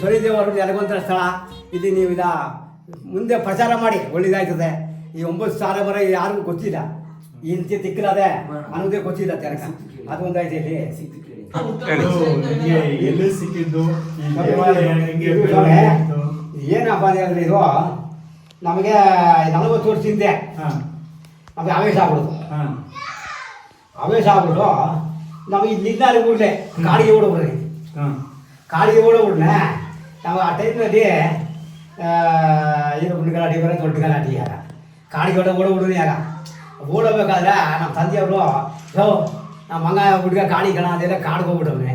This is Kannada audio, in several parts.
ಶನಿದೇವರು ನೆಲೆಗೊಂತ ಸ್ಥಳ. ಇಲ್ಲಿ ನೀವು ಇದ ಮುಂದೆ ಪ್ರಚಾರ ಮಾಡಿ ಒಳ್ಳೇದಾಯ್ತದೆ ಈ ಒಂಬತ್ತು ಸಾವಿರ ಬರ ಯಾರಿಗೂ ಗೊತ್ತಿಲ್ಲ. ಇಂತಿ ತಿಕ್ಕಲದೆ ಅನ್ನೋದೇ ಗೊತ್ತಿಲ್ಲ ತೆರಕ ಅದೊಂದು ಐತೆ ಇಲ್ಲಿ. ಎಲ್ಲಿ ಸಿಕ್ಕಿದ್ದು ಏನಪ್ಪ ಅಂದ್ರೆ ಇದು ನಮಗೆ ನಲವತ್ತು ವರ್ಷ ಹಿಂದೆ ನಮಗೆ ಆವೇಶ ಆಗ್ಬಿಡುದು ಆವೇಶ ಆಗ್ಬಿಟ್ಟು ನಮಗೆ ಇಲ್ಲಿಂದ ಅಲ್ಲಿ ಕೂಡಲೇ ಕಾಡಿಗೆ ಓಡೋಗ್ರಿ ಕಾಡಿಗೆ ಓಡೋಗ್ಬಿಡ್ನೆ ನಾವು ಆ ಟೈಮ್ನಲ್ಲಿ ಏನು ಹುಡುಗ ಗಲಾಟೆ ಬರೋ ದೊಡ್ಡ ಗಲಾಟೆ ಆಗ ಕಾಡಿಗೆ ಓಡ ಓಡೋಗ್ಬಿಡ್ರಿ ಆಗ ಓಡಬೇಕಾದ್ರೆ ನಮ್ಮ ತಂದೆಯವರು ಯೋ ನಮ್ಮ ಮಂಗ ಹುಡುಗ ಕಾಡಿ ಗಣ ಅದೆಲ್ಲ ಕಾಡಿಗೆ ಹೋಗ್ಬಿಟ್ಟವ್ನೆ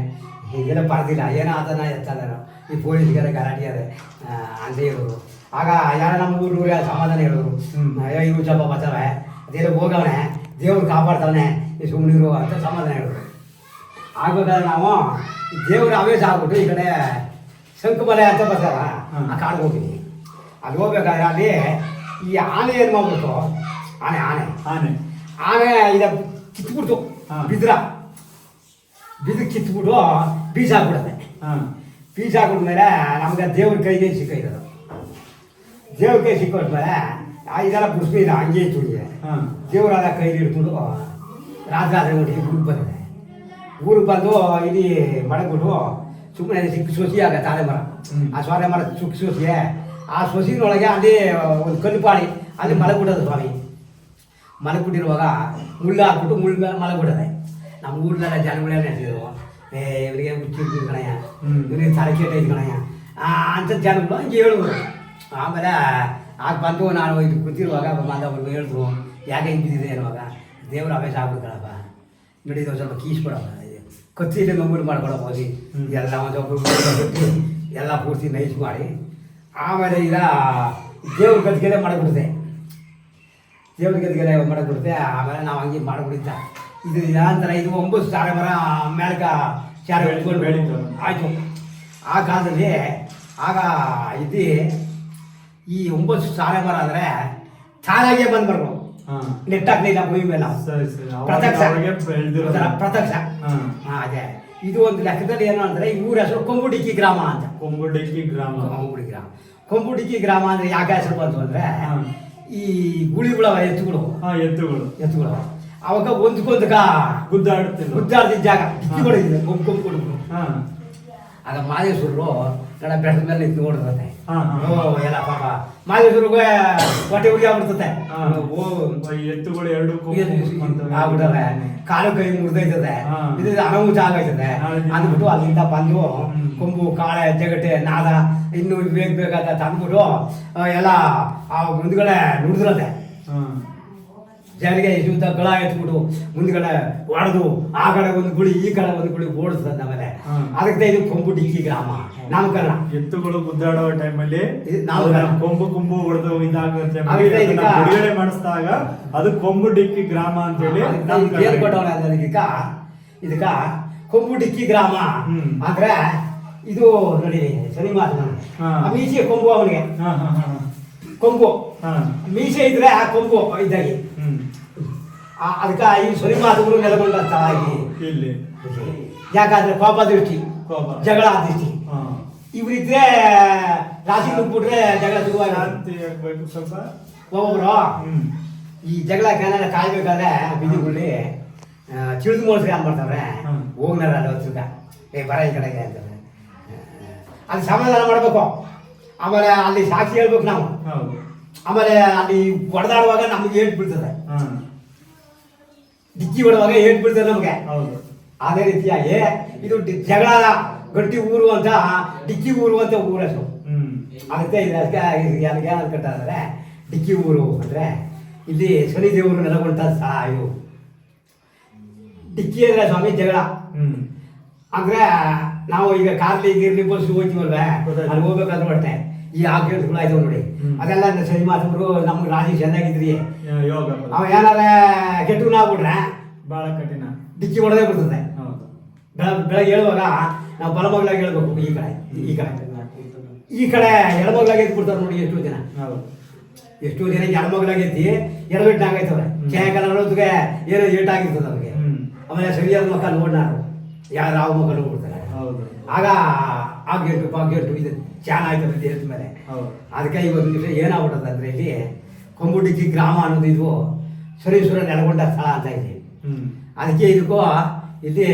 ಹೀಗೆಲ್ಲ ಬರ್ದಿಲ್ಲ ಏನೋ ಅದನ್ನ ಎತ್ತದಾರ ಈ ಪೊಲೀಸ್ಗೆಲ್ಲ ಗಲಾಟೆ ಅದೇ ಆ, ಅಂತ ಹೇಳೋರು ಆಗ ಯಾರ ನಮ್ಮ ಊರಿಗೆ ಸಮಾಧಾನ ಹೇಳಿದ್ರು ಹ್ಮ್. ಅಯ್ಯೋ ಇವು ಸ್ವಲ್ಪ ಬರ್ತಾವೆ ಅದೇನೋ ಹೋಗವನೆ ದೇವ್ರು ಕಾಪಾಡ್ತಾವನೆ ಈ ಸುಮ್ಮನಿರು ಅಂತ ಸಮಾಧಾನ ಹೇಳಿದ್ರು ಆಗ್ಬೇಕಾದ್ರೆ ನಾವು ದೇವರ ಆವೇಶ ಆಗ್ಬಿಟ್ಟು ಈ ಕಡೆ ಶಂಕುಮಲೆ ಅಂತ ಬರ್ತಾರ. ಆ ಕಾಡಿಗೆ ಹೋಗಿದ್ದೀನಿ ಅಲ್ಲಿ ಹೋಗ್ಬೇಕಾದ್ರೆ ಅಲ್ಲಿ ಈ ಆನೆ ಏನು ಮಾಡ್ಬಿಡ್ತು? ಆನೆ ಆನೆ. ಆನೆ. ಆನೆ ಇದ ಕಿತ್ಬಿಡ್ತು ಬಿದ್ರ. ಬಿದ್ರ ಕಿತ್ಬಿಟ್ಟು ಬೀಜ ಹಾಕ್ಬಿಡುತ್ತೆ. ಹಾ. ಬೀಜ ಹಾಕಿದ್ಮೇಲೆ ನಮ್ಗೆ ದೇವ್ರ ಕೈಗೆ ಸಿಕ್ಕೈತದು ದೇವ್ರ ಕೈ ಸಿಕ್ಕೊಟ್ಮೇಲೆ ಆ ಇದೆಲ್ಲ ಬಿಡಿಸ್ಬಿಲ್ಲ ಹಂಗೆ ತುಳಿದೆ ಹಾ. ದೇವರಾದ ಕೈಲಿ ಹಿಡ್ಕೊಂಡು ರಾತ್ರಿ ರಾತ್ರಿ ಒಟ್ಟಿಗೆ ಊರಿಗೆ ಬಂದಿದೆ ಊರಿಗೆ ಬಂದು ಇಲ್ಲಿ ಮಡಗ್ಬಿಟ್ಟು ಸುಮ್ಮನೆ ಸಿಕ್ಕ ಸೊಸಿ ಆಗ ತಾಳೆ ಮರ. ಹ್ಮ್. ಆ ಸ್ವಾಲೆ ಮರ ಸುಕ್ಕ ಸೊಸಿ ಆ ಸೊಸಿನೊಳಗೆ ಅಲ್ಲಿ ಒಂದು ಕಲ್ಲು ಪಾಡಿ ಅಲ್ಲಿ ಮಲಗ್ಬಿಟ್ಟದು ಸ್ವಾಮಿ. ಮಲಗ್ಬಿಟ್ಟಿರುವಾಗ ಮುಳ್ಳು ಹಾಕ್ಬಿಟ್ಟು ಮುಳ್ಳು ಮೇಲೆ ಮಲಗ್ಬಿಟ್ಟದೆ ನಮ್ಮ ಊರ್ಲೆಲ್ಲ ಜನಗಳೆಲ್ಲ ನೆಟ್ಟಿದ್ರು ಏ ಇವರಿಗೆ ಹುಚ್ಚಿ ಕಣಯ್ಯ. ಹ್ಮ್. ಇವರಿಗೆ ತಲೆ ಕೆಟ್ಟ ಐತೆ ಕಣಯ್ಯ. ಆ, ಅಂತ ಜನಗಳು ಹಂಗೆ ಹೇಳಿದ್ರು ಆಮೇಲೆ ಆಗ ಬಂದು ನಾನು ಇದು ಕೂತಿರುವಾಗ ಮಾಧವರು ಹೇಳಿದ್ರು ಯಾಕೆ ಹಿಂಗೆ ಬಿದ್ದಿದೆ ಅನ್ನುವಾಗ? ದೇವ್ರ ಆವೇಶ ಆಗ್ಬಿಡ್ತಾಳಪ್ಪ. ನೋಡಿ ಇದು ಸ್ವಲ್ಪ ಕೀಸ್ಬಿಡಪ್ಪ ಕತ್ತಿಲಿ ನಂಬರ್ ಮಾಡ್ಕೊಳ್ಳೋ ಹೋಗಿ ಎಲ್ಲ ಒಂದು ಕಟ್ಟಿ ಎಲ್ಲ ಪೂರ್ತಿ ನೈಸ್ ಮಾಡಿ. ಆಮೇಲೆ ಈಗ ದೇವ್ರ ಗದ್ಗೆಲೆ ಮಾಡಿಬಿಡ್ತೆ ದೇವ್ರ ಗದ್ಗೆಲೆ ಮಾಡಿಬಿಡುತ್ತೆ. ಆಮೇಲೆ ನಾವು ಹಂಗೆ ಮಾಡಿಬಿಡಿದ್ದ. ಇದು ಯಾಂತರ ಇದು ಒಂಬತ್ತು ಸಾರ ಮರ ಮೇಲ್ಕ ಚಾರ ಹೇಳ್ಕೊಂಡು ಬೆಳೀತು. ಆಯಿತು. ಆ ಕಾಲದಲ್ಲಿ ಆಗ ಇದು ಈ ಒಂಬತ್ತು ಸಾರ ಮರ ಅಂದರೆ ಚಾರಾಗೆ ಬಂದ್ಬರ್ಬೋದು ನೆಟ್ಟಾಕ್ಲಿಲ್ಲ ಭೂಮಿ ಮೇಲೆ ನಾವು ಸರಿ. ಸರಿ ಪ್ರತ್ಯಕ್ಷ. ಬೆಳ್ದಿರೋದು. ಪ್ರತ್ಯಕ್ಷ. ಅದೇ. ಇದು ಒಂದು ಲೆಕ್ಕದಲ್ಲಿ ಏನು ಅಂದರೆ ಈ ಊರ ಹೆಸರು ಕೊಂಬುಡಿಕ್ಕಿ ಗ್ರಾಮ ಅಂತ. ಕೊಂಬುಡಿಕಿ ಗ್ರಾಮ. ಕೊಂಬುಡಿ ಗ್ರಾಮ. ಕೊಂಬುಡಿಕ್ಕಿ ಗ್ರಾಮ ಅಂದರೆ ಯಾಕೆ ಹೆಸರು ಬಂತು ಅಂದರೆ. ಈ ಗುಳಿಗಳವ ಎತ್ತುಗಳು. ಎತ್ತುಗಳು. ಎತ್ತುಗಳು. ಅವಾಗ ಒಂದಕ್ಕೊಂದಕ್ಕ ಗುದ್ದಾಡ್ತಿ ಗುದ್ದಾಡ್ತಿದ್ದ ಜಾಗ. ಡಿಕ್ಕಿ ಹೊಡೆದಿದೆ ಕೊಂಬು ಕೊಂಬು ಕೊಡ್ಬಿಟ್ಟು. ಹಾ. ಆಗ ಮಾದೇಶ್ವರರು ನನ್ನ ಬೆಟ್ಟದ ಮೇಲೆ ನಿಂತು. ಓ ಎಲ್ಲ ಪಾಪ ಮಾದೇಶ್ವರಿಗೆ ಹೊಟ್ಟೆ ಹುಡುಗಿ ಆಗ್ಬಿಡ್ತದೆ ಎತ್ತುಗಳು ಎರಡು. ಆಗ್ಬಿಟ್ಟವೆ ಕಾಲು ಕೈ ಮುರಿದೈತದೆ. ಇದು ಅನಾಹುತ ಆಗೈತದೆ ಅಂದ್ಬಿಟ್ಟು ಅಲ್ಲಿಂದ ಬಂದು ಕೊಂಬು ಕಾಳೆ ಜಗಟೆ ನಾದ ಇನ್ನು ಬೇಗ ಬೇಕಾದ ತಂದ್ಬಿಟ್ಟು ಎಲ್ಲ ಆ ಮುಂದ್ಗಡೆ ನುಡಿದಿರತ್ತೆ ಹಾ. ಜನರಿಗೆ ಇಷ್ಟು ಗಳ ಎತ್ಬಿಟ್ಟು ಮುಂದ್ಗಡೆ ಹೊಡೆದು ಆ ಕಡೆ ಒಂದು ಗುಳಿ ಈ ಕಡೆ ಒಂದು ಗುಳಿ ಓಡಿಸ್ತದೆ ನಮ್ಮನೆ ಅದಕ್ಕೆ ಇದು ಕೊಂಬು ಡಿಕ್ಕಿ ಗ್ರಾಮ ನಾಮಕರಣ. ಎತ್ತುಗಳು ಗುದ್ದಾಡುವ ಟೈಮಲ್ಲಿ ನಾವು ಕೊಂಬು ಕೊಂಬು ಹೊಡೆದು ಇದಕ್ಕ- ಬಿಡುಗಡೆ ಮಾಡಿಸಿದಾಗ ಅದು ಕೊಂಬು ಡಿಕ್ಕಿ ಗ್ರಾಮ ಅಂತೇಳಿ ಅದಕ್ಕ ಇದಕ್ಕ ಕೊಂಬು ಡಿಕ್ಕಿ ಗ್ರಾಮ. ಅಂದ್ರೆ ಇದು ನೋಡಿ ಶನಿ ಮಾತು ಮೀಸೆ ಕೊಂಬು ಅವನಿಗೆ. ಕೊಂಬು ಮೀಸೆ ಇದ್ರೆ ಆ ಕೊಂಬು ಇದ್ದಾಗಿ ಅದಕ್ಕೆ ಈ ಸರಿ ಮಾತುಗಳು ನೆಲಗೊಂಡ ತಾಯಿ. ಇಲ್ಲಿ. ಯಾಕಂದ್ರೆ ಕೋಪ ದೃಷ್ಟಿ. ಜಗಳ ದೃಷ್ಟಿ. ಇವರಿದ್ರೆ ಇವ್ರಿದ್ರೆ ರಾಶಿ ನುಗ್ಬಿಟ್ರೆ ಜಗಳ ಆಗ್ಬೇಕು ಸ್ವಲ್ಪ. ಒಬ್ಬೊಬ್ರು ಈ ಜಗಳ ಏನಾರ ಕಾಯ್ಬೇಕಾದ್ರೆ ಬೀದಿಗುಳ್ಳಿ ಚಿಳಿದು ಮೋಸ್ರಿ ಅಂತ ಮಾಡ್ತಾವ್ರೆ. ಹೋಗ್ನಾರ ಹೊತ್ರುಗ ಏ ಬರ ಈ ಕಡೆಗೆ ಅಂತಾರೆ ಅದು ಸಮಾಧಾನ ಮಾಡ್ಬೇಕು. ಆಮೇಲೆ ಅಲ್ಲಿ ಸಾಕ್ಷಿ ಹೇಳ್ಬೇಕು ನಾವು. ಆಮೇಲೆ ಅಲ್ಲಿ ಹೊಡೆದಾಡುವಾಗ ನಮ್ಗೆ ಏಟ್ ಬಿಡ್ತದೆ ಡಿಕ್ಕಿ ಹೊಡುವಾಗ ಏಟ್ ಬಿಡ್ತದೆ ನಮಗೆ. ಹೌದು. ಅದೇ ರೀತಿಯಾಗಿ ಇದು ಜಗಳ ಗಟ್ಟಿ ಊರು ಅಂತ ಡಿಕ್ಕಿ ಊರು ಅಂತ ಊರ ಹೆಸರು ಹ್ಮ್ ಅದಕ್ಕೆ ಇದಕ್ಕೆ ಅದಕ್ಕೆ ಏನಾದ್ರು ಕಟ್ಟಾದ್ರೆ ಡಿಕ್ಕಿ ಊರು ಅಂದರೆ ಇಲ್ಲಿ ಶನಿ ದೇವರು ನೆಲಗೊಂಡ ಇದು ಡಿಕ್ಕಿ ಅಂದರೆ ಸ್ವಾಮಿ ಜಗಳ. ಹ್ಮ್. ಅಂದರೆ ನಾವು ಈಗ ಕಾರ್ಲಿ ಗಿರ್ಲಿ ಬಸ್ ಹೋಗ್ತೀವಲ್ವೇ. ಅಲ್ಲಿ ಹೋಗ್ಬೇಕಾದ್ರೆ ಅಷ್ಟೇ ಈ ಆಕ್ಸಿಡೆಂಟ್ಗಳು ಆಯ್ತು ನೋಡಿ. ಅದೆಲ್ಲ ಸರಿ ಮಾತವರು ನಮ್ಗೆ ರಾಶಿ ಚೆನ್ನಾಗಿದ್ರಿ. ಯೋಗ. ಅವ ಏನಾರ ಕೆಟ್ಟು ಆಗ್ಬಿಟ್ರೆ ಬಹಳ ಕಠಿಣ. ಡಿಕ್ಕಿ ಹೊಡೆದೇ ಬಿಡ್ತದೆ. ಬೆಳಗ್ಗೆ ಹೇಳುವಾಗ ನಾವು ಬಲಮಗ್ಲಾಗಿ ಹೇಳ್ಬೇಕು ಈ ಕಡೆ ಈ ಕಡೆ. ಈ ಕಡೆ ಎಡಮಗ್ಲಾಗಿ ಎದ್ದು ಬಿಡ್ತಾರೆ ನೋಡಿ ಎಷ್ಟೋ ಜನ. ಎಷ್ಟೋ ಜನ ಎಡಮಗ್ಲಾಗಿ ಎತ್ತಿ ಎಡಬಿಟ್ಟು ಆಗೈತವ್ರೆ. ಸಾಯಂಕಾಲ ನೋಡೋದಕ್ಕೆ ಏನೋ ಏಟಾಗಿರ್ತದೆ ಅವ್ರಿಗೆ. ಹ್ಮ್. ಆಮೇಲೆ ಸರಿಯಾದ ಮಕ್ಕಳು ನೋಡ್ನಾರು ಯಾರು ಯಾವ ಮಕ್ಕ ನೋಡ್ಬಿಡ್ತಾರೆ. ಆಗ ಆ ಗೇಟು ಆ ಗೇಟು ಇದು ಚಾನ್ ಆಯ್ತದೆ ಹೇಳಿದ ಮೇಲೆ. ಅದಕ್ಕೆ ಇವತ್ತು ನಿಮಿಷ ಏನಾಗ್ಬಿಟ್ಟದೆ ಅಂದರೆ ಇಲ್ಲಿ ಕೊಂಬುಡಿಕ್ಕಿ ಗ್ರಾಮ ಅನ್ನೋದು ಇದು ಸರೀಶ್ವರ ನೆಲಗೊಂಡ ಸ್ಥಳ ಅಂತ ಇದೆ. ಹ್ಮ್. ಅದಕ್ಕೆ ಇದಕ್ಕೂ ಇಲ್ಲಿ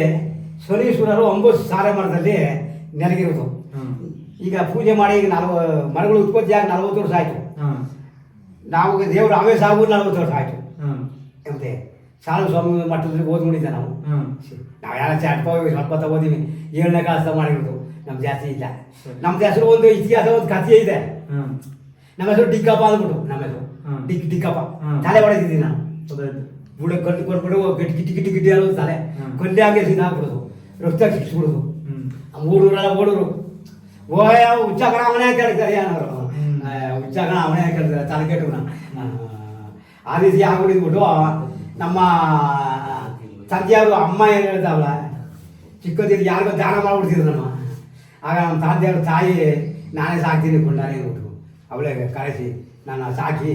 ಶನೀಶ್ವರರು ಒಂಬತ್ತು ಸಾರೆ ಮರದಲ್ಲಿ ನೆಲಗಿರೋದು ಈಗ ಪೂಜೆ ಮಾಡಿ ಈಗ ನಲ್ವ ಮರಗಳು ಉತ್ಪತ್ತಿ ಆಗಿ ನಲ್ವತ್ತು ವರ್ಷ ಆಯಿತು. ನಾವು ದೇವರು ಆವೇಶ ಆಗು ನಲವತ್ತು ವರ್ಷ ಆಯಿತು. ಮತ್ತೆ ಸಾಲು ಸ್ವಾಮಿ ಮಟ್ಟದಲ್ಲಿ ಓದ್ಕೊಂಡಿದ್ದೆ ನಾವು ನಾವು ಯಾರ ಹೋಗಿ ಸ್ವಲ್ಪ ತಗೋದೀವಿ ಏಳನೇ ಕಾಲ ಮಾಡಿರೋದು. ನಮ್ಮ ಜಾಸ್ತಿ ಇಲ್ಲ. ನಮ್ದು ನಮ್ಮ ಹೆಸರು ಒಂದು ಇತಿಹಾಸ ಒಂದು ಕಥೆ ಇದೆ. ನಮ್ಮ ಹೆಸರು ಡಿಕ್ಕಪ್ಪ ಅಂದ್ಬಿಟ್ಟು ನಮ್ಮ ಹೆಸರು. ಡಿಕ್ ಡಿಕ್ಕಪ್ಪ. ತಲೆ ಹೊಡೆದಿದ್ದೀನಿ ನಾನು. ಬುಡ ಕಲ್ಲು ಕೊಟ್ಬಿಡು ಗಟ್ಟಿ ಗಿಟ್ಟಿ ಗಿಟ್ಟಿ ಗಿಟ್ಟಿ ಅನ್ನೋದು ತಲೆ. ಕೊಲ್ಲೆ ಹಂಗೆ ಸೀದಾ ಹಾಕ್ಬಿಡೋದು ರಕ್ತ ಸಿಕ್ಸ್ಬಿಡೋದು. ಹ್ಮ್. ಮೂರೂರೆಲ್ಲ ಓಡೋರು. ಓಯ ಉಚ್ಚಾಕಣ ಅವನೇ ಕೇಳ್ತಾರೆ ಏನವರು. ಉಚ್ಚಾಕಣ ಅವನೇ ಕೇಳ್ತಾರೆ ತಲೆ ಕೆಟ್ಟವನ. ಆ ರೀತಿ ಆಗ್ಬಿಡಿದ್ಬಿಟ್ಟು ನಮ್ಮ ತಂದೆಯವರು ಅಮ್ಮ ಏನು ಹೇಳ್ತಾವಲ್ಲ ಚಿಕ್ಕದಿದ್ದು ಯಾರಿಗೋ ದಾನ ಮಾಡ್ಬಿಡ್ತಿದ್ರು ನಮ್ಮ ಆಗ ನಮ್ಮ ತಂದೆಯವ್ರ ತಾಯಿ ನಾನೇ ಸಾಕ್ತೀನಿ ಕೊಂಡಾನೆ ಅಂದ್ಬಿಟ್ಟು ಅವಳೇ ಕಳಿಸಿ ನಾನು ಸಾಕಿ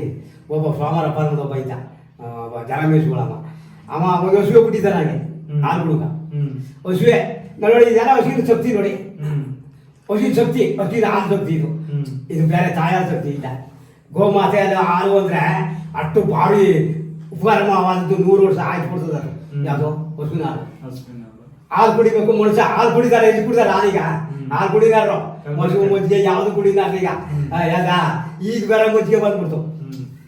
ಒಬ್ಬ ಫಾರ್ಮರ್ ಅಪ್ಪ ಅಂತ ಒಬ್ಬ ಇದ್ದ ಒಬ್ಬ ಜನಮೇಶ್ವಳಮ್ಮ ಅವ ಅವಾಗ ಹಸುವೆ ಬಿಟ್ಟಿದ್ದ ನನಗೆ ಆರು ಹಾಲು ಹುಡುಗ ಹಸುವೆ ನೋಡಿ ಇದೆಲ್ಲ ಹಸುವಿನ ಶಕ್ತಿ ನೋಡಿ. ಹಸುವಿನ ಶಕ್ತಿ ಹಸುವಿನ ಹಾಲು ಶಕ್ತಿ ಇದು. ಇದು ಬೇರೆ ತಾಯಾರ ಶಕ್ತಿ ಇಲ್ಲ. ಗೋಮಾತೆ ಅದು ಹಾಲು ಅಂದರೆ ಅಷ್ಟು ಭಾರಿ ಉಪಕಾರವಾದದ್ದು ನೂರು ವರ್ಷ ಆಯ್ತು ಕೊಡ್ತದ. ಯಾವುದು ಹಸುವಿನ ಹಾಲು. ಹಾಲು ಕುಡಿಬೇಕು ಮನುಷ್ಯ ಹಾಲು ಕುಡಿದಾರೆ ಎಲ್ಲಿ ಕುಡಿದಾರ? ಈಗ. ಹಾಲು ಕುಡಿದಾರ ಮಜ್ಜಿಗೆ ಮಜ್ಜಿಗೆ ಯಾವ್ದು ಕುಡಿದಾರ ಈಗ. ಯಾಕ ಈಗ ಬೇರೆ ಮಜ್ಜಿಗೆ ಬಂದ್ಬಿಡ್ತು.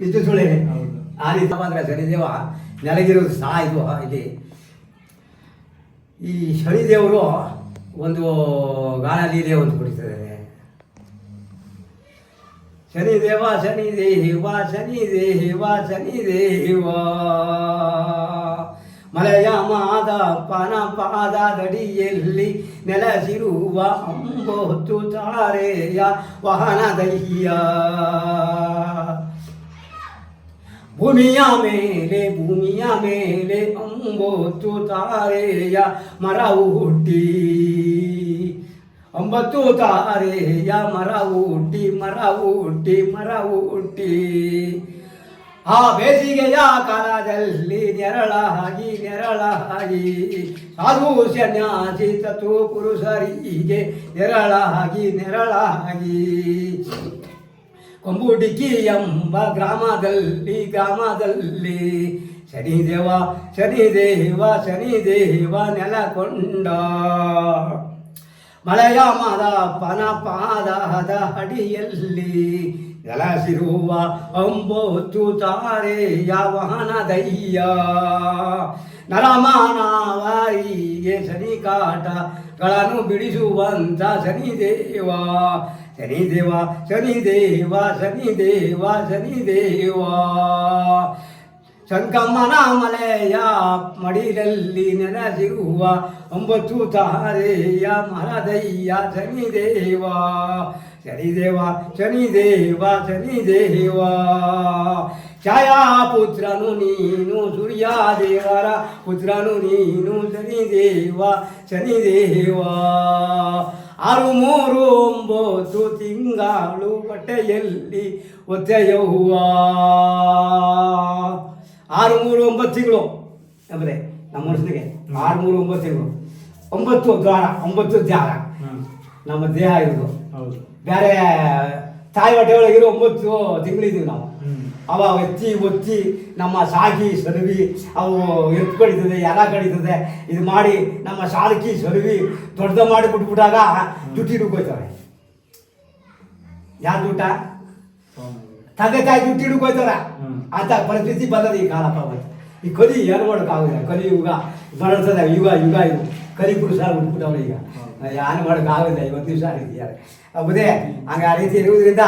ಇದು ಸುಳ್ಳೇನೆ ಹೌದು. ಆ ರೀತಿ ಬಂದ್ರೆ ಶನಿದೇವ ನೆಲಗಿರೋದು ಸ್ಥಳ ಇದು ಇಲ್ಲಿ. ಈ ಶನಿದೇವರು ಒಂದು ಗಾನ ಲೀಲೆ ಒಂದು ಕುಡಿತಾರೆ. ಶನಿದೇವ ಶನಿ ದೇವ ಶನಿ ದೇವ ಶನಿ ದೇವ ಮಲೆಯ ಮಾದ ಪನ ಪಾದದಡಿಯಲ್ಲಿ ನೆಲೆಸಿರುವ ಅಂಬೊತ್ತು ತಾರೆಯ ವಾಹನದಯ್ಯ ಭೂಮಿಯ ಮೇಲೆ ಭೂಮಿಯ ಮೇಲೆ ಒಂಬತ್ತು ತಾರೆಯ ಮರವು ಹುಟ್ಟಿ ಒಂಬತ್ತು ತಾರೆಯ ಮರವು ಹುಟ್ಟಿ ಮರವು ಹುಟ್ಟಿ ಮರವು ಹುಟ್ಟಿ ಆ ಬೇಸಿಗೆಯ ಕಾಲದಲ್ಲಿ ನೆರಳಾಗಿ ನೆರಳಾಗಿ ಸಾಧು ಸನ್ಯಾಸಿ ತತ್ವ ಪುರುಷರಿಗೆ ನೆರಳಾಗಿ ನೆರಳಾಗಿ. ಕೊಂಬುಡಿಕಿ ಎಂಬ ಗ್ರಾಮದಲ್ಲಿ ಗ್ರಾಮದಲ್ಲಿ ಶನಿದೇವ ಶನಿದೇವ ಶನಿದೇವ ನೆಲಕೊಂಡ. ಮಳೆಯ ಪನ ಪಾದ ಅಡಿಯಲ್ಲಿ ನೆಲಸಿರುವ ತಾರೆ ಯಾವನ ದಯ್ಯ ನರಮಾನಾವಾರಿಗೆ ಶನಿ ಕಾಟಗಳನ್ನು ಬಿಡಿಸುವಂತ ಶನಿದೇವ ಶನಿದೇವ ಶನಿದೇವ ಶನಿದೇವ ಶನಿದೇವ ಶಂಕಮ್ಮನ ಮಲೆಯ ಮಡಿಲಲ್ಲಿ ನೆನೆಸಿರುವ ಒಂಬತ್ತು ತಾರೆಯ ಮರದಯ್ಯ ಶನಿದೇವ ಶನಿದೇವ ಶನಿದೇವ ಶನಿದೇವ. ಛಾಯಾ ಪುತ್ರನು ನೀನು ಸೂರ್ಯದೇವರ ಪುತ್ರನು ನೀನು ಶನಿದೇವ ಶನಿದೇವ. ಆರು ಮೂರು ಒಂಬತ್ತು ತಿಂಗಳು ಬಟ್ಟೆಯಲ್ಲಿ ಒತ್ತೆಯವ್ವ ಆರು ಮೂರು ಒಂಬತ್ತು ತಿಂಗಳು. ಅಂದರೆ ನಮ್ಮ ಮನುಷ್ಯನಿಗೆ ಆರು ಮೂರು ಒಂಬತ್ತು ತಿಂಗಳು. ಒಂಬತ್ತು ದ್ವಾರ ಒಂಬತ್ತು ದ್ವಾರ ನಮ್ಮ ದೇಹ ಇರೋದು. ಹೌದು. ಬೇರೆ ತಾಯಿ ಹೊಟ್ಟೆ ಒಳಗಿರೋ ಒಂಬತ್ತು ತಿಂಗಳಿದ್ದೀವಿ ನಾವು. ಅವ ಒತ್ತಿ ಒತ್ತಿ ನಮ್ಮ ಸಾಹಿ ಸರ್ವಿ ಅವು ಎತ್ತು ಕಡಿತದೆ ಎಲ್ಲ ಕಡಿತದೆ ಇದು ಮಾಡಿ ನಮ್ಮ ಸಾಲಕಿ ಸರ್ವಿ ದೊಡ್ಡದ ಮಾಡಿ ಬಿಟ್ಬಿಟ್ಟಾಗ ಜುಟ್ಟಿ ಹಿಡ್ಕೋಯ್ತವೆ ಯಾರು ದುಡ್ಡ. ತಂದೆ ತಾಯಿ ದುಡ್ಡು ಹಿಡ್ಕೋಯ್ತಾರ. ಅಂತ ಪರಿಸ್ಥಿತಿ ಬಂದದ ಈ ಕಾಲ ಅವತ್ತು ಈ ಕಲಿ ಏನು ಮಾಡೋಕ್ಕಾಗೋದಿಲ್ಲ ಕಲಿ ಯುಗ ಬರ್ತದೆ ಯುಗ ಯುಗ ಇದು. ಕಲಿ ಪುರುಷ ಹುಟ್ಬಿಟ್ಟವ್ರು ಈಗ ಹೌದು. ಏನು ಮಾಡೋಕ್ಕಾಗೋದಿಲ್ಲ ಇವತ್ತು ದಿವಸ ಆ ರೀತಿ ಯಾರು. ಹೌದೇ ಹಂಗೆ ಆ ರೀತಿ ಇರುವುದರಿಂದ